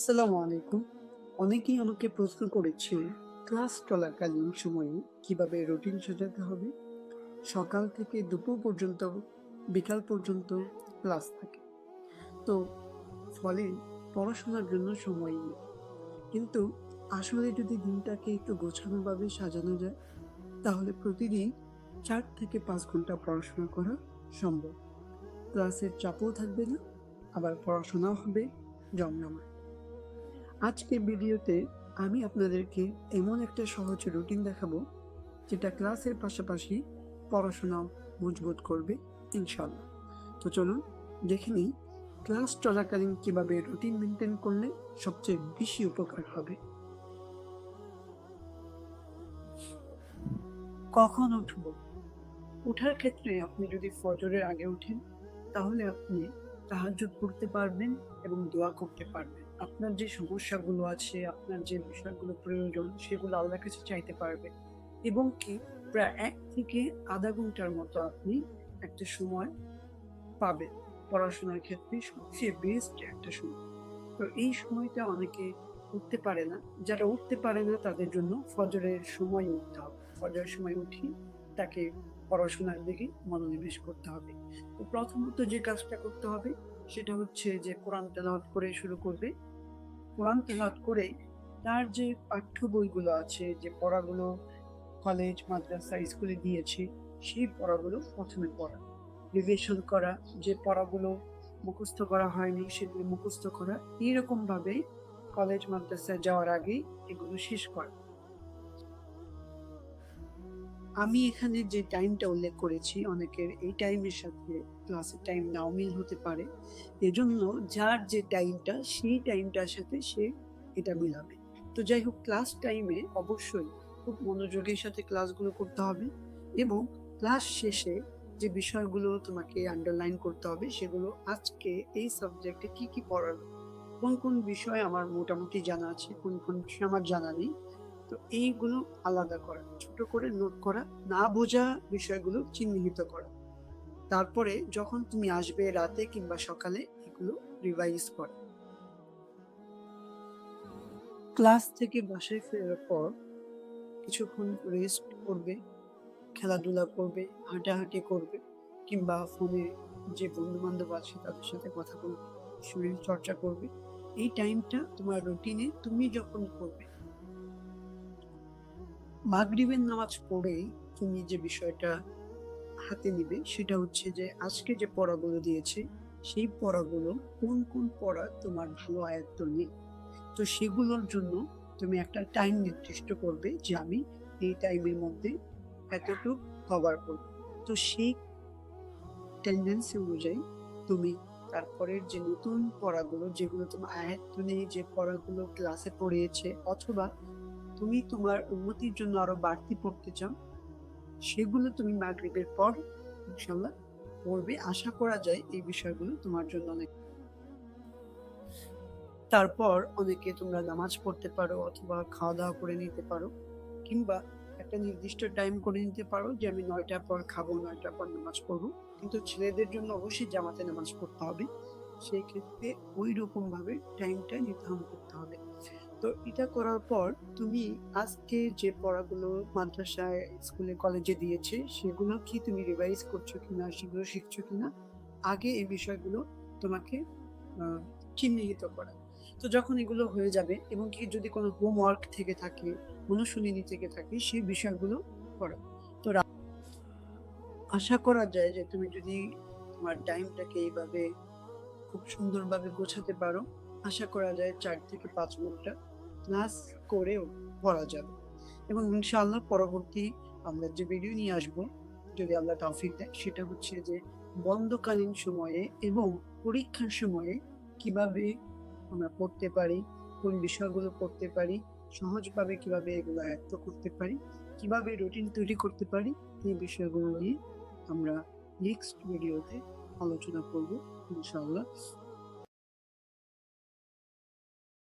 আসসালামু আলাইকুম। অনেকেই আমাকে প্রশ্ন করেছে, ক্লাস চলাকালীন সময়ে কীভাবে রুটিন সাজাতে হবে? সকাল থেকে দুপুর পর্যন্ত, বিকাল পর্যন্ত ক্লাস থাকে। তো, ফলে পড়াশোনার জন্য সময় নেই। কিন্তু আসলে যদি দিনটাকে একটু গোছানোভাবে সাজানো যায়, তাহলে প্রতিদিন চার থেকে পাঁচ ঘণ্টা পড়াশোনা করা সম্ভব। ক্লাসের চাপও থাকবে না, আবার পড়াশোনাও হবে জমজমাট। আজকের ভিডিওতে আমি আপনাদেরকে এমন একটা সহজ রুটিন দেখাবো, যেটা ক্লাসের পাশাপাশি পড়াশোনাও মজবুত করবে ইনশাল্লাহ তো চলুন, দেখে নিই, ক্লাস চলাকালীন কীভাবে রুটিন মেনটেন করলে সবচেয়ে বেশি উপকার হবে। কখন উঠব? ওঠার ক্ষেত্রে আপনি যদি ফজরের আগে উঠেন তাহলে আপনি তাহাজ্জুদ পড়তে পারবেন এবং দোয়া করতে পারবেন। আপনার যে সমস্যাগুলো আছে, আপনার যে বিষয়গুলো প্রয়োজন, সেগুলো আল্লাহর কাছে চাইতে পারবে। এবং কি, প্রায় এক থেকে আধা ঘণ্টার মতো আপনি একটা সময় পাবেন পড়াশোনার ক্ষেত্রে। সবচেয়ে বেস্ট একটা সময়। তো এই সময়টা অনেকে উঠতে পারে না। যারা উঠতে পারে না, তাদের জন্য ফজরের সময় উঠতে হবে। ফজরের সময় উঠি তাকে পড়াশোনার দিকে মনোনিবেশ করতে হবে। তো প্রথমত যে কাজটা করতে হবে, সেটা হচ্ছে যে কোরআন তেলাওয়াত করে শুরু করবে। কোরআন তেলাত করে তার যে পাঠ্য বইগুলো আছে, যে পড়াগুলো কলেজ মাদ্রাসা স্কুলে দিয়েছে, সেই পড়াগুলো প্রথমে পড়া। রিভিশন করা, যে পড়াগুলো মুখস্থ করা হয়নি, সেগুলো মুখস্থ করা এইরকমভাবে কলেজ মাদ্রাসায় যাওয়ার আগেই এগুলো শেষ করা। আমি এখানে যে টাইমটা উল্লেখ করেছি, অনেকের এই টাইমের সাথে ক্লাসের টাইম নাও মিল হতে পারে। এজন্য যার যে টাইমটা সেই টাইমটার সাথে সে এটা মিলাবে। তো যাই হোক ক্লাস টাইমে অবশ্যই খুব মনোযোগের সাথে ক্লাসগুলো করতে হবে এবং ক্লাস শেষে যে বিষয়গুলো তোমাকে আন্ডারলাইন করতে হবে, সেগুলো আজকে এই সাবজেক্টে কি কি পড়ালো, কোন কোন বিষয় আমার মোটামুটি জানা আছে, কোন কোন বিষয় আমার জানা নেই তো এইগুলো আলাদা করা, ছোট করে নোট করা, না বোঝা বিষয়গুলো চিহ্নিত করা। তারপরে যখন তুমি আসবে রাতে কিংবা সকালে এগুলো রিভাইজ করা। ক্লাস থেকে বাসায় ফেরার পর কিছুক্ষণ রেস্ট করবে, খেলাধুলা করবে, হাঁটাহাঁটি করবে, কিংবা ফোনে যে বন্ধু বান্ধব আছে তাদের সাথে কথা বলবে শরীর চর্চা করবে, এই টাইমটা তোমার রুটিনে তুমি যখন করবে মাগরিবের নামাজ পড়েই তুমি যে বিষয়টা হাতে নিবে, সেটা হচ্ছে যে আজকে যে পড়াগুলো দিয়েছে, সেই পড়াগুলো কোন কোন পড়া তোমার ভালো আয়ত্ত নেই? তো সেগুলোর জন্য তুমি একটা টাইম নির্দিষ্ট করবে যে আমি এই টাইমের মধ্যে এতটুকু কভার করব। তো সেই টেন্ডেন্সি অনুযায়ী তুমি তারপরের যে নতুন পড়াগুলো, যেগুলো তোমার আয়ত্ত নেই, যে পড়াগুলো ক্লাসে পড়িয়েছে, অথবা তুমি তোমার উন্নতির জন্য আরও বাড়তি পড়তে চাও, সেগুলো তুমি মাগরিবের পর ইনশাল্লাহ পড়বে। আশা করা যায় এই বিষয়গুলো তোমার জন্য অনেক। তারপর অনেকে তোমরা নামাজ পড়তে পারো অথবা খাওয়া দাওয়া করে নিতে পারো, কিংবা একটা নির্দিষ্ট টাইম করে নিতে পারো যে আমি নয়টার পর খাব নয়টার পর নামাজ পড়ব। কিন্তু ছেলেদের জন্য অবশ্যই জামাতে নামাজ পড়তে হবে। সেই ক্ষেত্রে ওই রকম ভাবে টাইমটা নির্ধারণ করতে হবে। তো এটা করার পর তুমি আজকে যে পড়াগুলো মাদ্রাসায়, স্কুলে, কলেজে দিয়েছে, সেগুলো কি তুমি রিভাইজ করছ কিনা, সেগুলো শিখছো কিনা, আগে এই বিষয়গুলো তোমাকে চিহ্নিত করা। তো যখন এগুলো হয়ে যাবে এবং কি যদি কোনো হোমওয়ার্ক থেকে থাকে, অনুশীলনী থেকে থাকে, সেই বিষয়গুলো করা তো আশা করা যায় যে তুমি যদি তোমার টাইমটাকে এইভাবে খুব সুন্দরভাবে গোছাতে পারো, আশা করা যায় চার থেকে পাঁচ ঘণ্টা ক্লাস করেও পড়া যাবে। এবং ইনশাআল্লাহ পরবর্তী আমরা যে ভিডিও নিয়ে আসব, যদি আল্লাহ তৌফিক দেয়, সেটা হচ্ছে যে বন্ধকালীন সময়ে এবং পরীক্ষার সময়ে কীভাবে আমরা পড়তে পারি, কোন বিষয়গুলো পড়তে পারি, সহজভাবে কীভাবে এগুলো আয়ত্ত করতে পারি, কীভাবে রুটিন তৈরি করতে পারি, এই বিষয়গুলো নিয়ে আমরা নেক্সট ভিডিওতে আলোচনা করব, ইনশাআল্লাহ।